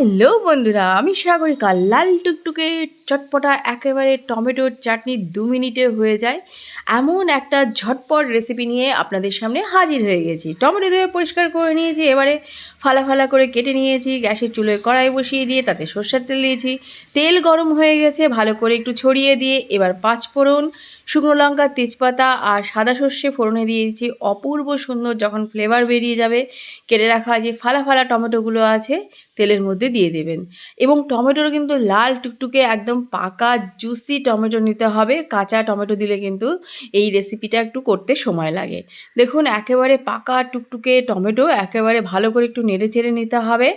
Hello বন্ধুরা, আমি সাগরিকা লাল টুকটুকে চটপটা একেবারে টমেটোর চাটনি দু মিনিটে হয়ে যায়। এমন একটা ঝটপট রেসিপি নিয়ে আপনাদের সামনে হাজির হয়ে গেছি। টমেটো ধুয়ে পরিষ্কার করে নিয়েছি, এবারে ফালা ফালা করে কেটে নিয়েছি, গ্যাসের চুলোয় কড়াই বসিয়ে দিয়ে তাতে সর্ষের তেল দিয়েছি। তেল গরম হয়ে গেছে, ভালো করে একটু ছড়িয়ে দিয়ে এবার পাঁচ ফোড়ন, শুকনো লঙ্কা, তেজপাতা আর সাদা সর্ষে ফোড়নে দিয়ে দিয়েছি। অপূর্ব সুন্দর যখন ফ্লেভার বেরিয়ে যাবে, কেটে রাখা যে ফালা ফালা টমেটোগুলো আছে, তেলের মধ্যে দিয়ে দেবেন। এবং টমেটোর কিন্তু লাল টুকটুকে একদম পাকা জুসি টমেটো নিতে হবে। কাঁচা টমেটো দিলে কিন্তু এই রেসিপিটা একটু করতে সময় লাগে। দেখুন, একেবারে পাকা টুকটুকে টমেটো একেবারে ভালো করে একটু নেড়ে চেড়ে নিতে হবে।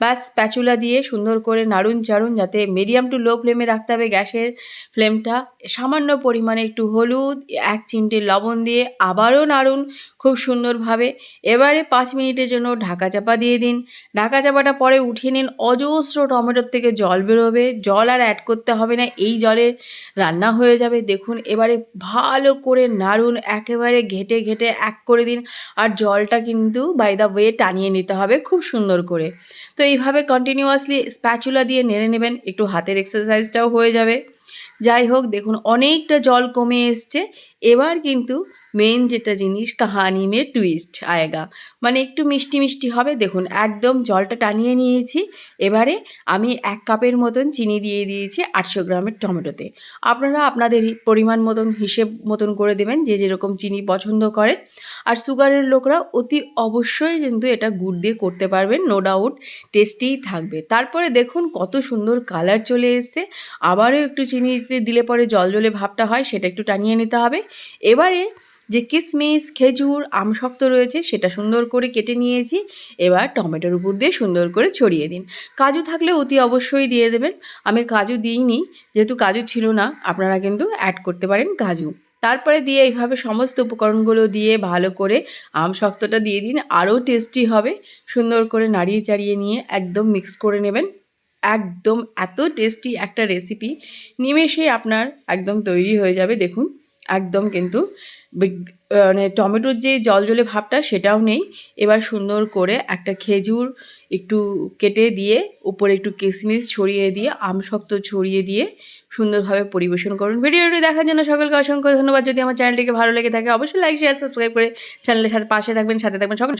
ব্যাস স্প্যাচুলা দিয়ে সুন্দর করে নাড়ুন চাড়ুন যাতে মিডিয়াম টু লো ফ্লেমে রাখতে হবে গ্যাসের ফ্লেমটা সামান্য পরিমাণে একটু হলুদ, এক চিমটে লবণ দিয়ে আবারও নাড়ুন খুব সুন্দরভাবে। এবারে পাঁচ মিনিটের জন্য ঢাকা চাপা দিয়ে দিন। ঢাকা চাপাটা পরে উঠিয়ে নিন। অজস্র টমেটোর থেকে জল বেরোবে। জল আর অ্যাড করতে হবে না। এই জলে রান্না হয়ে যাবে। দেখুন, এবারে ভালো করে নাড়ুন। একেবারে ঘেটে ঘেটে এক করে দিন। আর জলটা কিন্তু বাই দ্য ওয়ে টানিয়ে নিতে হবে খুব সুন্দর করে। তো এইভাবে কন্টিনিউয়াসলি স্প্যাচুলা দিয়ে নেড়ে নেবেন, একটু হাতের এক্সারসাইজটাও হয়ে যাবে। যাই হোক, দেখুন, অনেকটা জল কমে এসছে। এবার কিন্তু মেন যেটা জিনিস কাহানি মে টুইস্ট আয়েগা। মানে একটু মিষ্টি মিষ্টি হবে। দেখুন, একদম জলটা টানিয়ে নিয়েছি। এবারে আমি এক কাপের মতন চিনি দিয়ে দিয়েছি আটশো গ্রামের টমেটোতে। আপনারা আপনাদের পরিমাণ মতন হিসেব মতন করে দেবেন যে যেরকম চিনি পছন্দ করেন। আর সুগারের লোকরা অতি অবশ্যই কিন্তু এটা গুড় দিয়ে করতে পারবেন নো ডাউট টেস্টিই থাকবে। তারপরে দেখুন, কত সুন্দর কালার চলে এসছে। আবারও একটু চিনি দিলে পরে জল জলে ভাবটা হয়, সেটা একটু টানিয়ে নিতে হবে। এবারে যে কিশমিশ খেজুর, আম শক্ত রয়েছে সেটা সুন্দর করে কেটে নিয়েছি। এবার টমেটোর উপর দিয়ে সুন্দর করে ছড়িয়ে দিন। কাজু থাকলে অতি অবশ্যই দিয়ে দেবেন। আমি কাজু দিইনি, যেহেতু কাজু ছিল না, আপনারা কিন্তু অ্যাড করতে পারেন কাজু। তারপরে দিয়ে এইভাবে সমস্ত উপকরণগুলো দিয়ে ভালো করে আম শক্তটা দিয়ে দিন, আরও টেস্টি হবে। সুন্দর করে নাড়িয়ে চাড়িয়ে নিয়ে একদম মিক্স করে নেবেন। একদম এত টেস্টি একটা রেসিপি নিমেষে আপনার একদম তৈরি হয়ে যাবে। দেখুন একদম কিন্তু মানে টমেটোর যে জল জলে ভাবটা সেটাও নেই। এবার সুন্দর করে একটা খেজুর একটু কেটে দিয়ে, উপরে একটু কিসমিস ছড়িয়ে দিয়ে আম শক্ত ছড়িয়ে দিয়ে সুন্দরভাবে পরিবেশন করুন। ভিডিওটি দেখার জন্য সকলকে অসংখ্য ধন্যবাদ। যদি আমার চ্যানেলটিকে ভালো লেগে থাকে, অবশ্যই লাইক শেয়ার সাবস্ক্রাইব করে চ্যানেলের সাথে পাশে থাকবেন, সাথে থাকবেন সকল।